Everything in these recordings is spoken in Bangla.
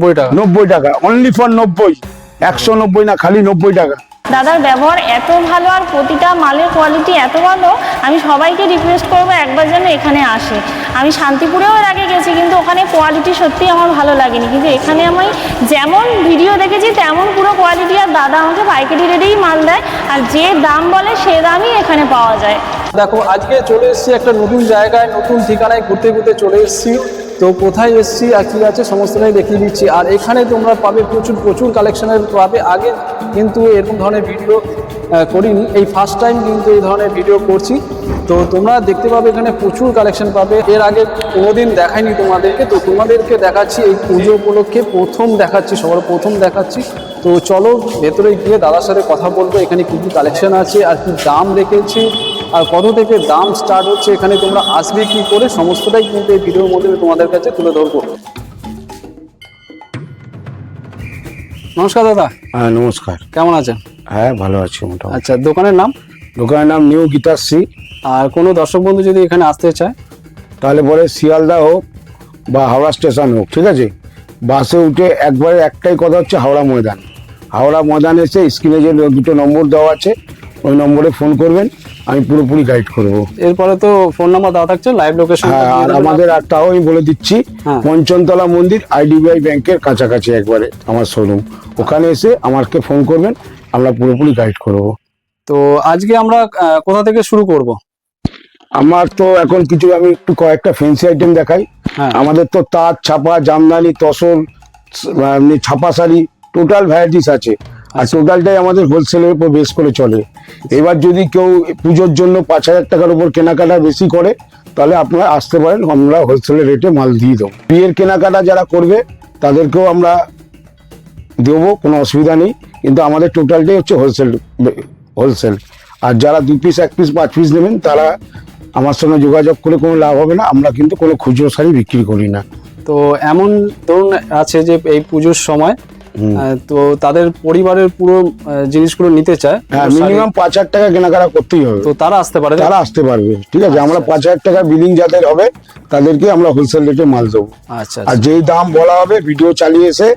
নব্বই টাকা। নব্বই টাকা অনলি ফর নব্বই। একশো নব্বই না খালি নব্বই টাকা। দাদার ব্যবহার এত ভালো আর প্রতিটা মালের কোয়ালিটি এত ভালো আমি সবাইকে রিকোয়েস্ট করব একবার যেন এখানে আসে। আমি শান্তিপুরেও এর আগে গেছি কিন্তু ওখানে কোয়ালিটি সত্যি আমার ভালো লাগেনি। কিন্তু এখানে আমি যেমন ভিডিও দেখেছি তেমন পুরো কোয়ালিটি আর দাদা আমাকে পাইকারি রেটেই মাল দেয় আর যে দাম বলে সে দামই এখানে পাওয়া যায়। দেখো আজকে চলে এসেছি একটা নতুন জায়গায় নতুন ঠিকানায় ঘুরতে ঘুরতে চলে এসেছি। তো কোথায় এসেছি আর কি আছে সমস্তটাই দেখিয়ে দিচ্ছি। আর এখানে তোমরা পাবে প্রচুর প্রচুর কালেকশনের পাবে। আগে কিন্তু এরকম ধরনের ভিডিও করিনি। এই ফার্স্ট টাইম কিন্তু এই ধরনের ভিডিও করছি। তো তোমরা দেখতে পাবে এখানে প্রচুর কালেকশন পাবে। এর আগে কোনোদিন দেখাইনি তোমাদেরকে। তো তোমাদেরকে দেখাচ্ছি এই পুজো উপলক্ষে। প্রথম দেখাচ্ছি, সবার প্রথম দেখাচ্ছি। তো চলো ভেতরে গিয়ে দাদার সাথে কথা বলব। এখানে কী কী কালেকশন আছে আর কি দাম রেখেছি। আর কত থেকে দাম স্টার্ট হচ্ছে এখানে তোমরা আসবে কি করে সমস্তটাই কিন্তু এই ভিডিওর মধ্যে তোমাদের কাছে তুলে ধরবো। নমস্কার দাদা। হ্যাঁ নমস্কার। কেমন আছেন? হ্যাঁ ভালো আছি মোটামুটি। আচ্ছা দোকানের নাম? দোকানের নাম নিউ গীতাশ্রী আর কোনো দর্শক বন্ধু যদি এখানে আসতে চায়? তাহলে পরে শিয়ালদা হোক বা হাওড়া স্টেশন হোক ঠিক আছে? বাসে উঠে একবারে একটাই কথা হচ্ছে হাওড়া ময়দান। হাওড়া ময়দান এসে স্ক্রিনে যে দুটো নম্বর দেওয়া আছে ওই নম্বরে ফোন করবেন আমি পুরোপুরি গাইড করব এরপরে তো ফোন নাম্বার দেওয়া থাকছে লাইভ লোকেশন হ্যাঁ আর আমাদের আর তাও আমি বলে দিচ্ছি হ্যাঁ। পঞ্চমতলা মন্দির আইডিবিআই ব্যাংকের কাছাকাছি একবারে আমার শোরুম ওখানে এসে আমাকে ফোন করবেন আমরা পুরোপুরি গাইড করব তো আজকে আমরা কোথা থেকে শুরু করব? আমার তো এখন কিছু আমি একটু কয়েকটা ফেন্সি আইটেম দেখাই। হ্যাঁ। আমাদের তো তাঁত ছাপা জামদানি তসর ছাপা শাড়ি টোটাল ভ্যারাইটিস আছে। আর। টোটালটাই আমাদের হোলসেলের উপর বেস করে চলে। এবার যদি কেউ পুজোর জন্য পাঁচ হাজার টাকার উপর কেনাকাটা বেশি করে, তাহলে আপনারা আসতে পারেন, আমরা হোলসেলের রেটে মাল দিয়ে দেবো। বিয়ের কেনাকাটা যারা করবে, তাদেরকেও আমরা দেবো, কোনো অসুবিধা নেই। কিন্তু আমাদের টোটালটাই হচ্ছে হোলসেল হোলসেল আর যারা দু পিস এক পিস পাঁচ পিস নেবেন, তারা আমার সঙ্গে যোগাযোগ করে কোনো লাভ হবে না। আমরা কিন্তু কোনো খুচরো শাড়ি বিক্রি করি না। তো এমন ধরুন আছে যে এই পুজোর সময় তো তাদের পরিবারের পুরো জিনিসগুলো নিতে চায়। হ্যাঁ মিনিমাম পাঁচ হাজার টাকা কেনাকাটা করতেই হবে। তো তারা আসতে পারে তারা আসতে পারবে। ঠিক আছে আমরা পাঁচ হাজার টাকা বিলিং যাদের হবে তাদেরকে আমরা হোলসেল রেটে মাল দেবো। আচ্ছা আর যেই দাম বলা হবে ভিডিও চালিয়ে এসে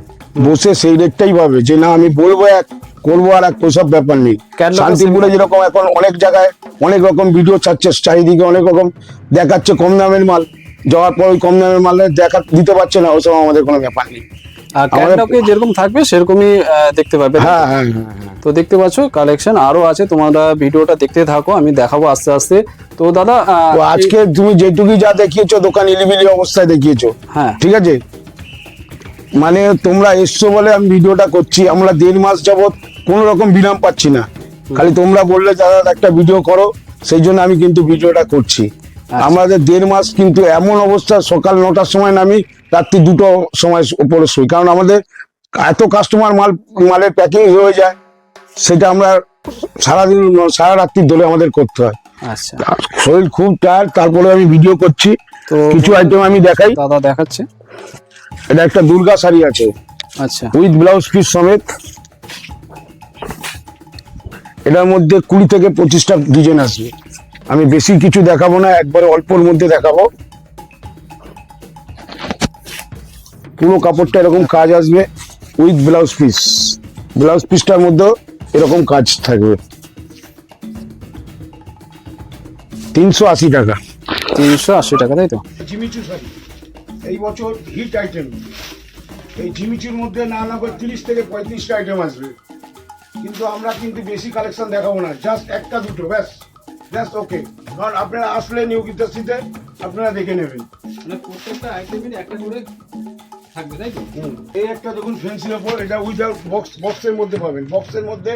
বসে সেই রেটটাই পাবে। যে না আমি বলব এক করব আর এক ওসব ব্যাপার নেই। শান্তিপুরে যেরকম এখন অনেক জায়গায় অনেক রকম ভিডিও ছাড়ছে চারিদিকে অনেক রকম দেখাচ্ছে কম দামের মাল। যাওয়ার পর ওই কম দামের মালে দেখা দিতে পারছে না ওসব আমাদের কোনো ব্যাপার নেই। ক্যাটলগে যেরকম থাকবে সেরকমই দেখতে পারবে হ্যাঁ হ্যাঁ হ্যাঁ হ্যাঁ। তো দেখতে পাচ্ছ কালেকশন আরও আছে তোমরা ভিডিওটা দেখতে থাকো আমি দেখাবো আস্তে আস্তে। তো দাদা আজকে তুমি যেটুকুই যা দেখিয়েছো দোকান ইলিমিলি অবস্থায় দেখিয়েছো হ্যাঁ। ঠিক আছে? মানে তোমরা এসছো বলে আমি ভিডিওটা করছি আমরা দেড় মাস যাবত কোনো রকম বিরাম পাচ্ছি না। খালি তোমরা বললে দাদা একটা ভিডিও করো সেই জন্য আমি কিন্তু ভিডিওটা করছি। আমাদের দেড় মাস কিন্তু এমন অবস্থা সকাল নটার সময় নামি রাত্রি দুটো সময় উপরে শুই। কারণ আমাদের এত কাস্টমার মাল মালের প্যাকিং হয়ে যায় সেটা আমরা সারাদিন সারা রাত্রি ধরে আমাদের করতে হয়। আচ্ছা। শরীর খুব টায়ার তারপরে আমি ভিডিও করছি। তো কিছু আইটেম আমি দেখাই। দাদা দেখাচ্ছে। এটা একটা দুর্গা শাড়ি আছে। আচ্ছা। উইথ ব্লাউজ পিস সমেত। এটার মধ্যে কুড়ি থেকে পঁচিশটা ডিজাইন আসবে। আমি বেশি কিছু দেখাবো না একবারে অল্পর মধ্যে দেখাবো। পুরো কাপড়টা এরকম কাজ আসবে উইথ ব্লাউজ পিস। ব্লাউজ পিসটার মধ্যেও এরকম কাজ থাকবে। তিনশো আশি টাকা। তিনশো আশি টাকা তাই তো? ঝিমিচু শাড়ি। এই বছর হিট আইটেম এই ঝিমিচুর মধ্যে না না করে তিরিশ থেকে পঁয়ত্রিশটা আইটেম আসবে। কিন্তু আমরা কিন্তু বেশি কালেকশন দেখাবো না। জাস্ট একটা দুটো ব্যাস। জাস্ট ওকে কারণ আপনারা আসলে নিউ গীতাশ্রীতে আপনারা দেখে নেবেন। মানে প্রত্যেকটা আইটেমের একটা করে থাকবে তাই তো? এই একটা দেখুন ফেন্সির ওপর এটা উইদাউট বক্স বক্সের মধ্যে পাবেন। বক্সের মধ্যে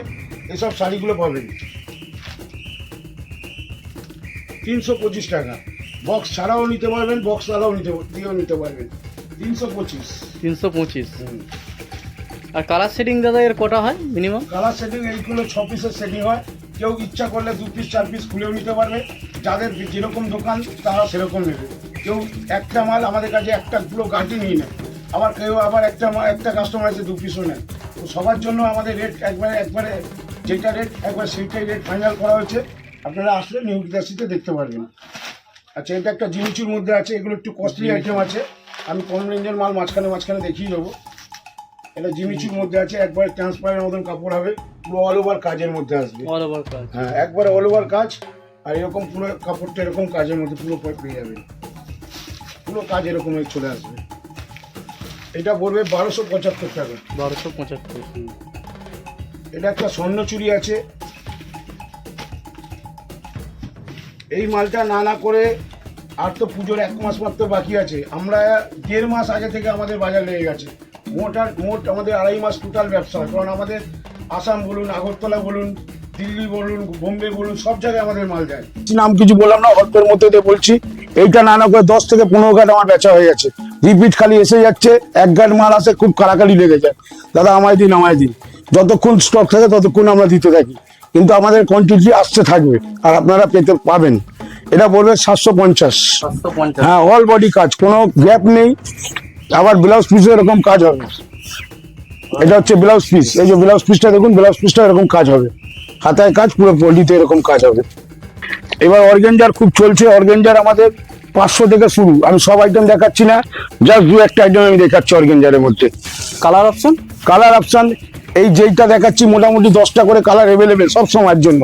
এসব শাড়িগুলো পাবেন। তিনশো পঁচিশ টাকা। বক্স ছাড়াও নিতে পারবেন বক্স ছাড়াও নিতে দিয়েও নিতে পারবেন। তিনশো পঁচিশ। তিনশো পঁচিশ। আর কালার সেটিং দাদা এর কটা হয় মিনিমাম কালার সেটিং এইগুলো ছ পিসের সেটিং হয়। কেউ ইচ্ছা করলে দু পিস চার পিস খুলেও নিতে পারবে। যাদের যেরকম দোকান তারা সেরকম নেবে। কেউ একটা মাল আমাদের কাছে একটা পুরো গাঁটি নিয়ে নেয় আবার কেউ আবার একটা একটা কাস্টমার আছে দু পিসও নেয়। তো সবার জন্য আমাদের রেট একবারে একবারে যেটা রেট একবার সেইটাই রেট ফাইনাল করা হয়েছে আপনারা আসলে নিউ গীতাশ্রীতে দেখতে পারবেন। আচ্ছা এটা একটা জিনিসের মধ্যে আছে এগুলো একটু কস্টলি আইটেম আছে। আমি কম রেঞ্জের মাল মাঝখানে মাঝখানে দেখিয়ে যাব এটা জিমিচুর মধ্যে আছে একবার ট্রান্সপারেন্ট মতন কাপড় হবে পুরো অল ওভার কাজের মধ্যে আসবে। অল ওভার কাজ। হ্যাঁ একবারে অল ওভার কাজ আর এরকম পুরো কাপড়টা এরকম কাজের মধ্যে পুরো পেয়ে যাবেন। পুরো কাজ এরকম হয়ে চলে আসবে। এটা পড়বে বারোশো পঁচাত্তর টাকা। বারোশো পঁচাত্তর। এটা একটা স্বর্ণ চুড়ি আছে। এই মালটা না না করে আর তো পুজোর এক মাস মাত্র বাকি আছে। আমরা দেড় মাস আগে থেকে আমাদের বাজার লেগে গেছে। মোট আর মোট আমাদের আড়াই মাস টোটাল ব্যবসা হয়। কারণ আমাদের আসাম বলুন আগরতলা বলুন দিল্লি বলুন বোম্বে বলুন সব জায়গায় আমাদের মাল যায়। নাম কিছু বললাম না অল্পের মধ্যে দিয়ে বলছি। এইটা না না করে দশ থেকে পনেরো গাট আমার বেচা হয়ে গেছে। রিপিট খালি এসে যাচ্ছে এক গাট মাল আসে খুব কারাকারি লেগে যায়। দাদা আমায় দিন আমায় দিন। যতক্ষণ স্টক থাকে ততক্ষণ আমরা দিতে থাকি। কিন্তু আমাদের কোয়ান্টিটি আসতে থাকবে আর আপনারা পেতে পাবেন। এটা বলবে সাতশো পঞ্চাশ। হ্যাঁ অল বডি কাজ কোনো গ্যাপ নেই। আবার ব্লাউজ পিসে এরকম কাজ হবে। এটা হচ্ছে ব্লাউজ পিস এই যে ব্লাউজ পিসটা দেখুন ব্লাউজ পিসটা এরকম কাজ হবে। হাতায় কাজ পুরো বডিতে এরকম কাজ হবে। এবার অর্গেঞ্জার খুব চলছে। অর্গেঞ্জার আমাদের পাঁচশো থেকে শুরু। আমি সব আইটেম দেখাচ্ছি না জাস্ট দু একটা আইটেম আমি দেখাচ্ছি অর্গেঞ্জারের মধ্যে। কালার অপশন কালার অপশন এই যেইটা দেখাচ্ছি মোটামুটি দশটা করে কালার অ্যাভেলেবেল সব সময়ের জন্য।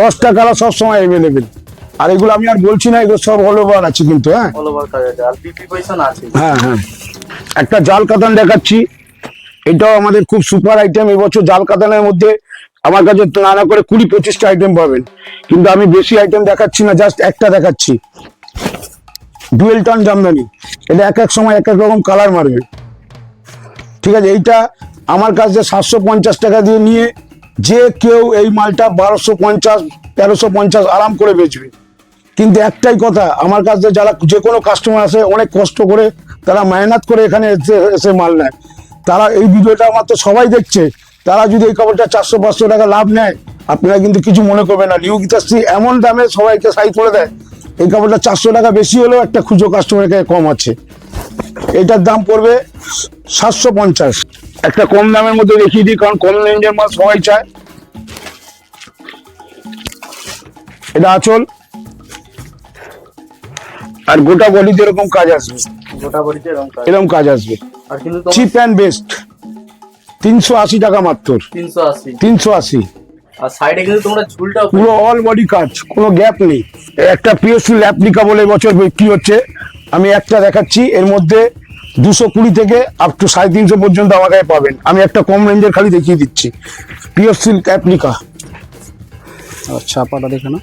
দশটা কালার সব সময় অ্যাভেলেবেল আর এগুলো আমি আর বলছি না এগুলো সব অল ওভার আছে কিন্তু হ্যাঁ? হ্যাঁ হ্যাঁ। একটা জাল কাতান দেখাচ্ছি এটাও আমাদের খুব সুপার আইটেম এবছর জাল কাতানের মধ্যে আমার কাছে নানা করে কুড়ি পঁচিশটা আইটেম পাবেন। কিন্তু আমি বেশি আইটেম দেখাচ্ছি না জাস্ট একটা দেখাচ্ছি। ডুয়েল টন জামদানি এটা এক এক সময় এক এক রকম কালার মারবে। ঠিক আছে, এইটা আমার কাছে সাতশো পঞ্চাশ টাকা দিয়ে নিয়ে যে কেউ এই মালটা বারোশো পঞ্চাশ, তেরোশো পঞ্চাশ আরাম করে বেচবে। কিন্তু একটাই কথা, আমার কাছে যারা যে কোনো কাস্টমার আসে, অনেক কষ্ট করে তারা মেহনত করে এখানে এসে এসে মাল নেয়। তারা এই ভিডিওটা মাত্র সবাই দেখছে, তারা যদি এই কাপড়টা চারশো, পাঁচশো টাকা লাভ নেয়, আপনারা কিন্তু কিছু মনে করবেন না। নিউ গীতাশ্রী এমন দামে সবাইকে সাইজ করে দেয় এই কাপড়টা চারশো টাকা বেশি হলেও একটা খুচরো কাস্টমারের কাছে কম আছে। এটার দাম পড়বে সাতশো পঞ্চাশ। একটা কম দামের মধ্যে দেখিয়ে দিই কারণ কম রেঞ্জের মাল সবাই চায়। এটা আচল। আর গোটা বডিতে এরকম কাজ আসবে। গোটা বড়িতে এরকম কাজ। আসবে। আর কিন্তু চিপ অ্যান্ড বেস্ট তিনশো আশি টাকা মাত্র। তিনশো আশি। তিনশো আশি। আর সাইডে কিন্তু তোমরা ঝুলটাও পুরো অল বডি কাজ কোনো গ্যাপ নেই। একটা পিএসসি ল্যাপলিকা বলে এবছর বিক্রি হচ্ছে। আমি একটা দেখাচ্ছি এর মধ্যে দুশো কুড়ি থেকে আপ টু সাড়ে তিনশো পর্যন্ত আমার কাছে পাবেন। আমি একটা কম রেঞ্জের খালি দেখিয়ে দিচ্ছি। পিওর পিএসসি অ্যাপ্লিকা আচ্ছা ছাপাটা দেখে না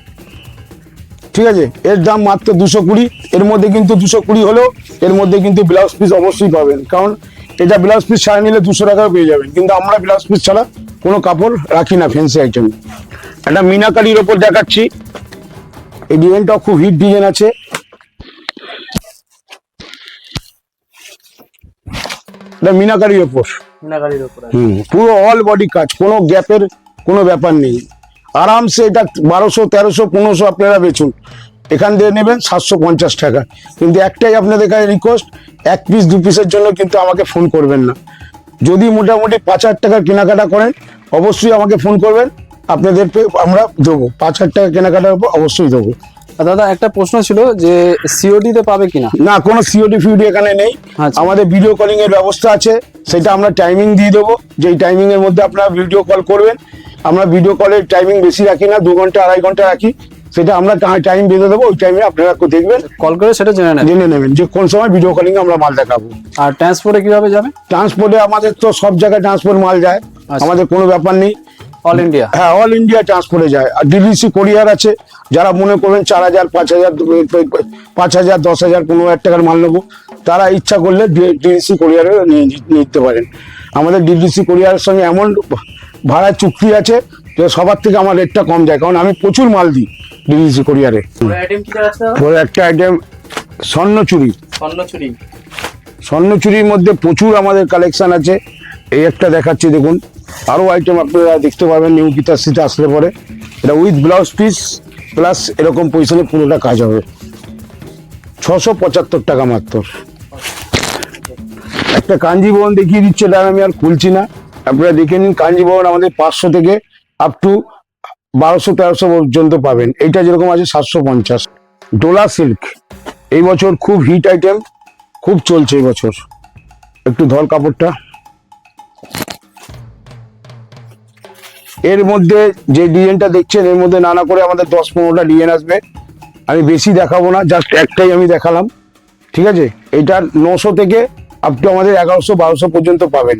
ঠিক আছে এর দাম মাত্র দুশো কুড়ি। এর মধ্যে কিন্তু দুশো কুড়ি হলেও এর মধ্যে কিন্তু ব্লাউজ পিস অবশ্যই পাবেন। কারণ এটা ব্লাউজ পিস ছাড়া নিলে দুশো টাকাও পেয়ে যাবেন। কিন্তু আমরা ব্লাউজ পিস ছাড়া কোনো কাপড় রাখি না ফ্যান্সি আইটেম একটা মিনাকারির ওপর দেখাচ্ছি। এই ডিজাইনটাও খুব হিট ডিজাইন আছে। এটা মিনাকারির ওপর। মিনাকারির হুম পুরো অল বডি কাজ কোনো গ্যাপের কোনো ব্যাপার নেই। আরামসে এটা বারোশো তেরোশো পনেরোশো আপনারা বেচুন। এখান থেকে নেবেন সাতশো পঞ্চাশ টাকা। কিন্তু একটাই আপনাদের কাছে রিকোয়েস্ট এক পিস দু পিসের জন্য কিন্তু আমাকে ফোন করবেন না। যদি মোটামুটি পাঁচ হাজার টাকার কেনাকাটা করেন অবশ্যই আমাকে ফোন করবেন। আপনাদের আমরা দেবো। পাঁচ হাজার টাকা কেনাকাটার উপর অবশ্যই দেবো। দাদা একটা প্রশ্ন ছিল যে সিওডি তে পাবে কিনা? না কোনো সিওডি ফিওডি এখানে নেই। আচ্ছা। আমাদের ভিডিও কলিং এর ব্যবস্থা আছে। সেটা আমরা টাইমিং দিয়ে দেবো। যেই টাইমিং এর মধ্যে আপনারা ভিডিও কল করবেন। আমরা ভিডিও কলের টাইমিং বেশি রাখি না দু ঘণ্টা আড়াই ঘণ্টা রাখি। সেটা আমরা টাইম বেঁধে দেবো ওই টাইমে আপনারা দেখবেন। কল করে সেটা জেনে নেন জেনে নেবেন যে কোন সময় ভিডিও কলিং আমরা মাল দেখাবো। আর ট্রান্সপোর্টে কীভাবে যাবে? ট্রান্সপোর্টে আমাদের তো সব জায়গায় ট্রান্সপোর্ট মাল যায়। আচ্ছা। আমাদের কোনো ব্যাপার নেই। অল ইন্ডিয়া হ্যাঁ অল ইন্ডিয়া ট্রান্সপোর্টে যায়। আর ডিডিসি কোরিয়ার আছে যারা মনে করবেন চার হাজার পাঁচ হাজার পাঁচ হাজার দশ হাজার পনেরো হাজার টাকার মাল নেব। তারা ইচ্ছা করলে ডিডিসি কোরিয়ারে নিতে পারেন। আমাদের ডিডিসি কোরিয়ারের সঙ্গে এমন ভাড়ার চুক্তি আছে যে সবার থেকে আমার রেটটা কম যায়। কারণ আমি প্রচুর মাল দিই। ডিডিসি কোরিয়ারে। পুরো একটা আইটেম স্বর্ণচুরি স্বর্ণচুরি স্বর্ণচুরির মধ্যে প্রচুর আমাদের কালেকশন আছে। এই একটা দেখাচ্ছি দেখুন। আরও আইটেম আপনারা দেখতে পাবেন নিউ গীতাশ্রীতে আসলে পরে। এটা উইথ ব্লাউজ পিস প্লাস এরকম পয়সালে পুরোটা কাজ হবে। ছশো পঁচাত্তর টাকা মাত্র। একটা কাঞ্জিভবন দেখিয়ে দিচ্ছে এটা আমি আর খুলছি না। আপনারা দেখে নিন কাঞ্জিভবন আমাদের পাঁচশো থেকে আপ টু বারোশো তেরোশো পর্যন্ত পাবেন। এটা যেরকম আছে সাতশো পঞ্চাশ। ডোলা সিল্ক, এই বছর খুব হিট আইটেম, খুব চলছে এই বছর। একটু ধর কাপড়টা। এর মধ্যে যে ডিজাইনটা দেখছেন, এর মধ্যে নানা করে আমাদের দশ পনেরোটা ডিজাইন আসবে। আমি বেশি দেখাবো না জাস্ট একটাই আমি দেখালাম। ঠিক আছে? এটা নশো থেকে আপ টু আমাদের এগারোশো, বারোশো পর্যন্ত পাবেন।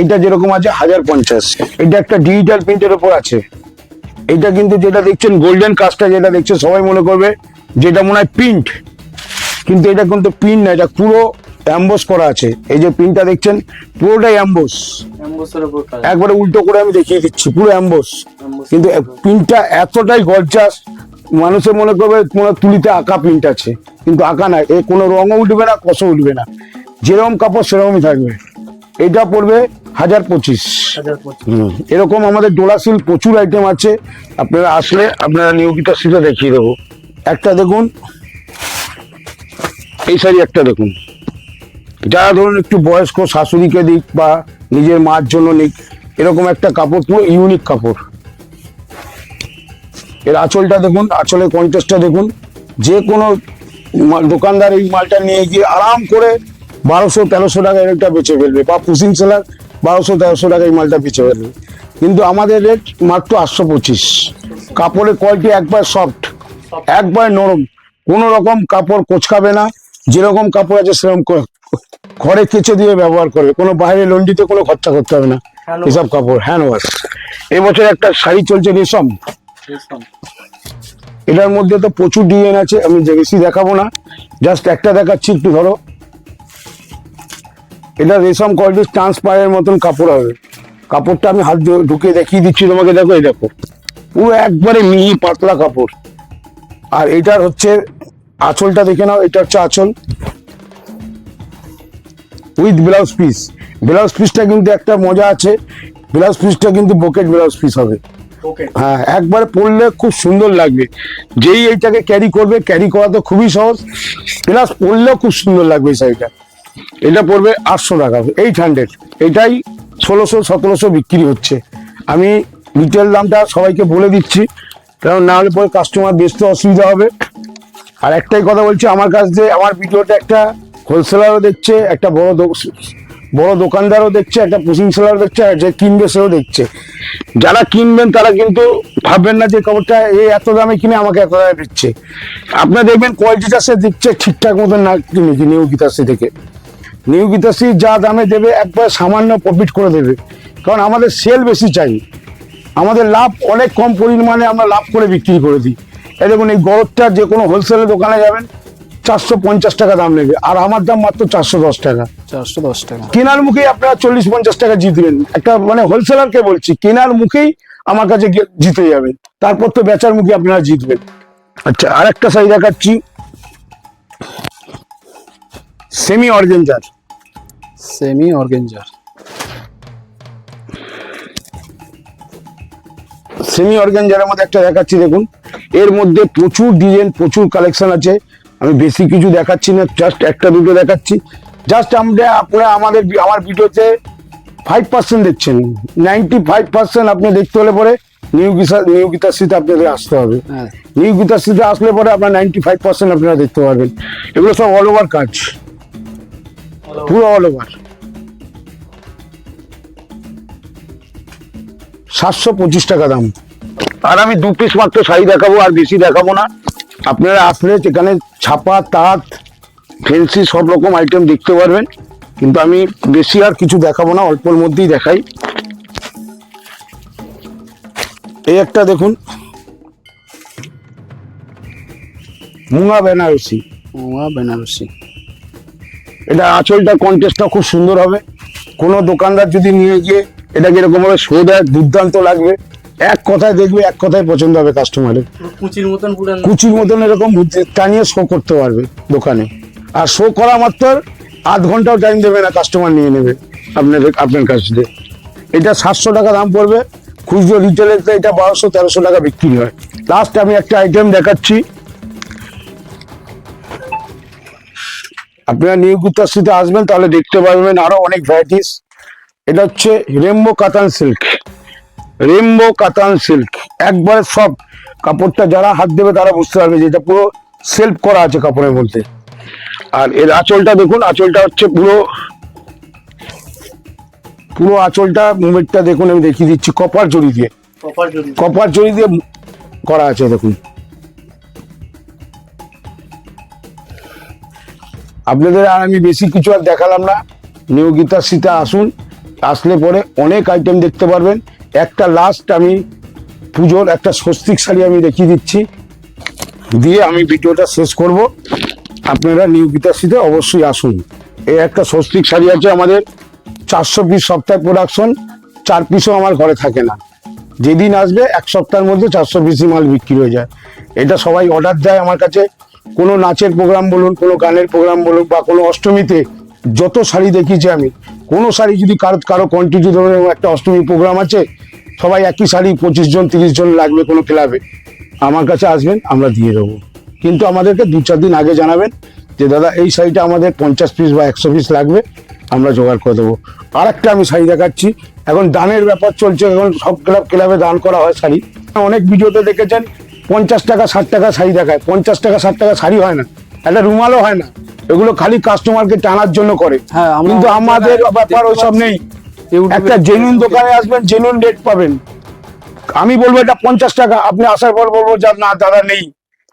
এটা যেরকম আছে হাজার পঞ্চাশ। এটা একটা ডিজিটাল প্রিন্টের উপর আছে। এটা কিন্তু যেটা দেখছেন গোল্ডেন কাজটা যেটা দেখছেন সবাই মনে করবে যেটা মনে হয় প্রিন্ট কিন্তু এটা কিন্তু প্রিন্ট না এটা পুরো অ্যাম্বোস করা আছে। এই যে প্রিন্টটা দেখছেন পুরোটাই অ্যাম্বোস একবারে উল্টো করে আমি দেখিয়ে দিচ্ছি পুরো অ্যাম্বোস কিন্তু প্রিন্টটা এতটাই গর্জাস মানুষের মনে করবে মনে তুলিতে আঁকা প্রিন্ট আছে। কিন্তু আঁকা না এ কোনো রঙও উঠবে না কষও উঠবে না। যেরকম কাপড় সেরকমই থাকবে। এটা পড়বে হাজার পঁচিশ। এরকম আমাদের ডোলা সিল প্রচুর আইটেম আছে। আপনারা আসলে আপনারা নিয়োগিতা সিলটা দেখিয়ে দেবো। একটা দেখুন। এই শাড়ি একটা দেখুন। যারা ধরুন একটু বয়স্ক শাশুড়িকে দিক বা নিজের মার জন্য নিক, এরকম একটা কাপড়, পুরো ইউনিক কাপড়। এর আঁচলটা দেখুন, আঁচলের কন্টেস্টটা দেখুন। যে কোনো দোকানদার এই মালটা নিয়ে গিয়ে আরাম করে বারোশো তেরোশো টাকা একটা বেচে ফেলবে। বা পুসিং সেলার বারোশো তেরোশো টাকা এই মালটা বেচে ফেলবে। কিন্তু আমাদের রেট মাত্র আটশো পঁচিশ। কাপড়ের কোয়ালিটি একবার সফট একবার নরম। কোনো রকম কাপড় কোচকাবে না। যেরকম কাপড় আছে সেরকম ঘরে কেচে দিয়ে ব্যবহার করবে। কোনো বাইরে লন্ডিতে কোনো খরচা করতে হবে না। এসব কাপড় হ্যান্ড ওয়াশ এবছর একটা শাড়ি চলছে রেশম। এটার মধ্যে তো প্রচুর ডিজাইন আছে আমি বেশি দেখাবো না। জাস্ট একটা দেখাচ্ছি একটু ধরো। এটা রেশম কোয়ালিটি ট্রান্সপারের মতন কাপড় হবে। কাপড়টা আমি হাত ঢুকে দেখিয়ে দিচ্ছি তোমাকে দেখো এই দেখো। পুরো একবারে মিহি পাতলা কাপড়। আর এটার হচ্ছে আঁচলটা দেখে নাও এটা হচ্ছে আঁচল। With blouse piece. ব্লাউজ পিসটা কিন্তু একটা মজা আছে। ব্লাউজ পিসটা কিন্তু বকেট ব্লাউজ পিস হবে। হ্যাঁ একবারে পরলে খুব সুন্দর লাগবে। যেই এইটাকে ক্যারি করবে ক্যারি করা তো খুবই সহজ। প্লাস পরলেও খুব সুন্দর লাগবে এই শাড়িটা। এটা পড়বে আটশো টাকা। এইট হান্ড্রেড এটাই ষোলোশো, সতেরোশো বিক্রি হচ্ছে। আমি রিটেল দামটা সবাইকে বলে দিচ্ছি, কারণ না হলে পরে কাস্টমার বেচতে অসুবিধা হবে। আর একটাই কথা বলছি, আমার কাছ দিয়ে আমার ভিডিওটা একটা হোলসেলারও দেখছে, একটা বড় বড় দোকানদারও দেখছে, একটা পুসিং সেলারও দেখছে, আর যে কিনবে সেও দেখছে। যারা কিনবেন তারা কিন্তু ভাববেন না যে কাপড়টা এই এত দামে কিনে আমাকে এত দামে দিচ্ছে। আপনারা দেখবেন কোয়ালিটিটা সে দিচ্ছে ঠিকঠাক মতন না কিনে কি নিউ গীতাশ্রী থেকে নিউ গীতাশ্রী যা দামে দেবে একবার সামান্য প্রফিট করে দেবে। কারণ আমাদের সেল বেশি চাই। আমাদের লাভ অনেক কম পরিমাণে আমরা লাভ করে বিক্রি করে দিই। এই দেখুন এই গরদটা যে কোনো হোলসেলের দোকানে যাবেন চারশো পঞ্চাশ টাকা দাম নেবে। আর আমার দাম মাত্র চারশো দশ টাকা। চারশো দশ টাকা। কেনার মুখেই আপনারা চল্লিশ পঞ্চাশ টাকা জিতবেন একটা মানে হোলসেলারকে বলছি কেনার মুখেই আমার কাছে জিতে যাবেন। তারপর তো বেচার মুখে আপনারা জিতবেন। আচ্ছা আর একটা শাড়ি দেখাচ্ছি। Semi organza semi organza semi অর্গানজারের মধ্যে একটা দেখাচ্ছি দেখুন। এর মধ্যে প্রচুর ডিজাইন প্রচুর কালেকশন আছে। আমি বেশি কিছু দেখাচ্ছি না জাস্ট একটা দুটো দেখাচ্ছি। জাস্ট আমরা আপনারা আমাদের আমার ভিডিওতে ফাইভ পার্সেন্ট দেখছেন। নাইনটি ফাইভ পার্সেন্ট আপনি দেখতে হলে পরে নিউ গীতা নিউ গীতাশ্রীতে আপনাদের আসতে হবে। হ্যাঁ। নিউ গীতাশ্রীতে আসলে পরে আপনার নাইনটি ফাইভ পার্সেন্ট আপনারা দেখতে পারবেন। এগুলো সব অল ওভার কাজ। পুরো অল ওভার সাতশো পঁচিশ টাকা দাম। আর আমি দু পিস মাত্র শাড়ি দেখাবো আর বেশি দেখাবো না। আপনারা আসলে সেখানে ছাপা তাঁত ফেন্সি সব রকম আইটেম দেখতে পারবেন। কিন্তু আমি বেশি আর কিছু দেখাবো না অল্পর মধ্যেই দেখাই। এই একটা দেখুন। মুঙা বেনারসি। উমা বেনারসি। এটা আঁচলটা কন্টেস্টটা খুব সুন্দর হবে। কোনো দোকানদার যদি নিয়ে গিয়ে এটাকে এরকম ভাবে শো দেয় দুর্দান্ত লাগবে এক কথায় দেখবে এক কথায় পছন্দ হবে কাস্টমারের কুচির মতন কুচির মতন এরকম টানিয়ে শো করতে পারবে দোকানে। আর শো করা মাত্র আধ ঘন্টাও টাইম দেবে না কাস্টমার নিয়ে নেবে আপনার আপনার কাছ থেকে এটা সাতশো টাকা দাম পড়বে। খুচরো রিটেলের তো এটা বারোশো তেরোশো টাকা বিক্রি হয়। লাস্ট আমি একটা আইটেম দেখাচ্ছি। আপনারা নিউ গুপ্তাশ্রীতে আসবেন তাহলে দেখতে পারবেন আরও অনেক ভ্যারাইটিস এটা হচ্ছে রেমবো কাতান সিল্ক রেমবো কাতান সিল্ক একবারে সব কাপড়টা যারা হাত দেবে তারা বুঝতে পারবে যে এটা পুরো সেলফ করা আছে কাপড়ের মধ্যে। আর এর আঁচলটা দেখুন আঁচলটা হচ্ছে পুরো পুরো আঁচলটা মুভমেন্টটা দেখুন আমি দেখিয়ে দিচ্ছি কপার জড়ি দিয়ে। কপার জড়ি দিয়ে করা আছে দেখুন। আপনাদের আর আমি বেশি কিছু আর দেখালাম না। নিউ গীতার শীতে আসুন, আসলে পরে অনেক আইটেম দেখতে পারবেন। একটা লাস্ট আমি পুজোর একটা স্বস্তিক শাড়ি আমি দেখিয়ে দিচ্ছি। দিয়ে আমি ভিডিওটা শেষ করব। আপনারা নিউ গীতার শীতে অবশ্যই আসুন। এই একটা স্বস্তিক শাড়ি আছে আমাদের চারশো পিস সপ্তাহে প্রোডাকশন চার পিসও আমার ঘরে থাকে না। যেদিন আসবে, এক সপ্তাহের মধ্যে চারশো পিসি মাল বিক্রি হয়ে যায়। এটা সবাই অর্ডার দেয় আমার কাছে। কোনো নাচের প্রোগ্রাম বলুন, কোনো গানের প্রোগ্রাম বলুন বা কোনো অষ্টমীতে যত শাড়ি দেখিয়েছি আমি, কোনো শাড়ি যদি কারও কারও কোয়ান্টিটি ধরুন একটা অষ্টমী প্রোগ্রাম আছে, সবাই একই শাড়ি পঁচিশ জন, তিরিশ জন লাগবে কোনো ক্লাবে আমার কাছে আসবেন, আমরা দিয়ে দেবো। কিন্তু আমাদেরকে দু চার দিন আগে জানাবেন যে, দাদা, এই শাড়িটা আমাদের পঞ্চাশ পিস বা একশো পিস লাগবে, আমরা জোগাড় করে দেবো। আর একটা আমি শাড়ি দেখাচ্ছি। এখন দানের ব্যাপার চলছে, এখন সব ক্লাব ক্লাবে দান করা হয় শাড়ি। অনেক ভিডিওতে দেখেছেন পঞ্চাশ টাকা ষাট টাকা শাড়ি দেখায়। পঞ্চাশ টাকা ষাট টাকা শাড়ি হয় না। একটা রুমালও হয় না। এগুলো খালি কাস্টমারকে টানার জন্য করে। হ্যাঁ, কিন্তু আমাদের ব্যাপার ওইসব নেই। একটা জেনুইন দোকানে আসবেন জেনুইন রেট পাবেন। আমি বলব এটা পঞ্চাশ টাকা। আপনি আসার পর বলব যা না দাদা নেই।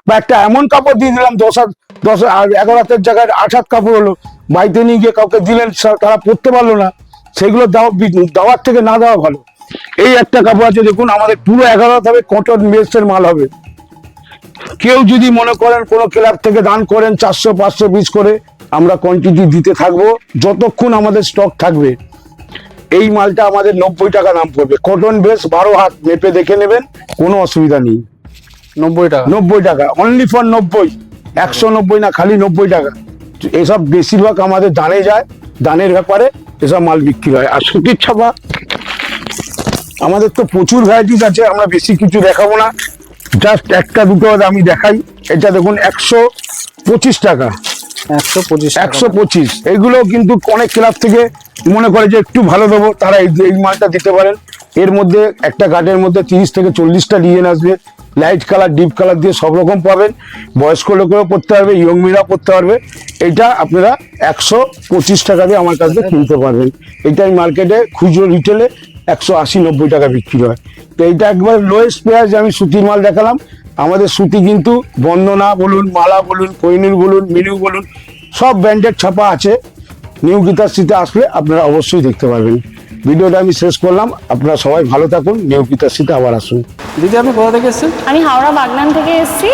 বা একটা এমন কাপড় দিয়ে দিলাম দশ হাত দশ এগারো হাতের জায়গায় আট হাত কাপড় হলো। বাড়িতে নিয়ে গিয়ে কাউকে দিলেন তারা পরতে পারল না। সেগুলো দেওয়ার থেকে না দেওয়া ভালো। এই একটা কাপড় আছে দেখুন আমাদের পুরো এগারো হাত হবে কটন মেসের মাল হবে। কেউ যদি মনে করেন কোনো ক্লাব থেকে দান করেন চারশো পাঁচশো পিস করে আমরা কোয়ান্টিটি দিতে থাকব যতক্ষণ আমাদের স্টক থাকবে। এই মালটা আমাদের নব্বই টাকা দাম পড়বে। কটন বেস বারো হাত মেপে দেখে নেবেন কোনো অসুবিধা নেই। নব্বই টাকা। নব্বই টাকা। অনলি ফর নব্বই। একশো নব্বই না খালি নব্বই টাকা। এসব বেশিরভাগ আমাদের দানে যায় দানের ব্যাপারে এসব মাল বিক্রি হয়। আর সুতির ছাপা আমাদের তো প্রচুর ভ্যারাইটিস আছে আমরা বেশি কিছু দেখাবো না। জাস্ট একটা দুটো আমি দেখাই। এটা দেখুন একশো পঁচিশ টাকা। একশো পঁচিশ একশো পঁচিশ। এইগুলো কিন্তু অনেক ক্লাব থেকে মনে করে যে একটু ভালো দেবো তারা এই মালটা দিতে পারেন। এর মধ্যে একটা গার্ডের মধ্যে তিরিশ থেকে চল্লিশটা ডিজাইন আসবে। লাইট কালার ডিপ কালার দিয়ে সব রকম পাবেন। বয়স্ক লোকেরও পড়তে পারবে ইয়ং মেয়েরা পড়তে পারবে। এটা আপনারা একশো পঁচিশ টাকা দিয়ে আমার কাছ থেকে কিনতে পারবেন। এটাই মার্কেটে খুচরো রিটেলে একশো আশি নব্বই টাকা বিক্রি হয়। তো এইটা একবার লোয়েস্ট প্রাইস আমি সুতির মাল দেখালাম, আমাদের সুতি কিন্তু বন্দনা বলুন, মালা বলুন কৈনুর বলুন মিনু বলুন, সব ব্র্যান্ডেড ছাপা আছে। নিউ গীতার সিতে আসলে আপনারা অবশ্যই দেখতে পারবেন। ভিডিওটা আমি শেষ করলাম। আপনারা সবাই ভালো থাকুন নিউ গীতার শীতে আবার আসুন। দিদি আপনি কোথা থেকে এসেছেন? আমি হাওড়া বাগনান থেকে এসেছি।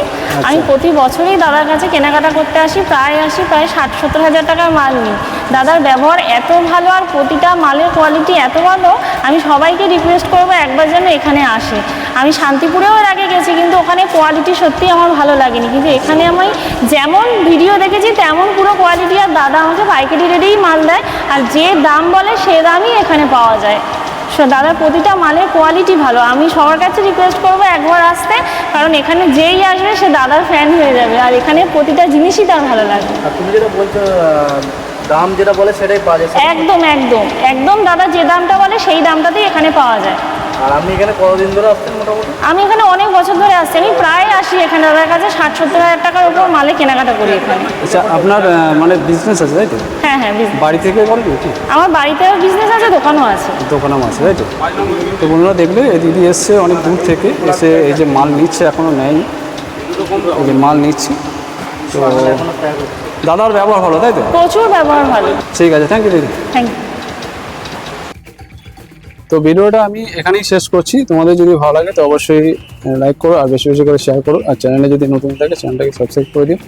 আমি প্রতি বছরই দাদার কাছে কেনাকাটা করতে আসি প্রায় আসি প্রায় ষাট সত্তর হাজার টাকার মাল নিই দাদার ব্যবহার এত ভালো আর প্রতিটা মালের কোয়ালিটি এত ভালো আমি সবাইকে রিকোয়েস্ট করব একবার যেন এখানে আসে। আমি শান্তিপুরেও এর আগে গেছি কিন্তু ওখানে কোয়ালিটি সত্যি আমার ভালো লাগেনি। কিন্তু এখানে আমি যেমন ভিডিও দেখেছি তেমন পুরো কোয়ালিটি আর দাদা আমাকে পাইকারি রেটেই মাল দেয়। আর যে দাম বলে সে দামই এখানে পাওয়া যায়। সো দাদার প্রতিটা মালের কোয়ালিটি ভালো। আমি সবার কাছে রিকোয়েস্ট করব একবার আসতে কারণ এখানে যেই আসবে সে দাদার ফ্যান হয়ে যাবে। আর এখানে প্রতিটা জিনিসই তার ভালো লাগবে। তুমি যেটা বলছো দাম যেটা বলে সেটাই পাওয়া যায়। একদম একদম। একদম দাদা যে দামটা বলে সেই দামটাতেই এখানে পাওয়া যায়। আর আপনি এখানে কতদিন ধরে আসছেন মোটামুটি? আমি এখানে অনেক বছর ধরে আসছি আমি প্রায় আসি এখানে। দাদার কাছে ষাট সত্তর হাজার টাকার উপর মালে কেনাকাটা করি এখানে। আচ্ছা আপনার মানে বিজনেস আছে তাই তো? হ্যাঁ হ্যাঁ business। বাড়ি থেকে করেন কি? আমার বাড়িতেও বিজনেস আছে দোকানও আছে। দোকানাম আছে তাই তো? তো বন্ধুরা দেখলে এই দিদি এসছে অনেক দূর থেকে। এসে এই যে মাল নিচ্ছে এখনও নেয়নি এই যে মাল নিচ্ছি। তো দাদার ব্যবহার ভালো তাই তো? প্রচুর ব্যবহার ভালো। ঠিক আছে থ্যাংক ইউ দিদি। থ্যাংক ইউ তো ভিডিওটা আমি এখানেই শেষ করছি। তোমাদের যদি ভালো লাগে তো অবশ্যই লাইক করো আর বেশি বেশি করে শেয়ার করো। আর চ্যানেলে যদি নতুন থাকে চ্যানেলটাকে সাবস্ক্রাইব করে দিও।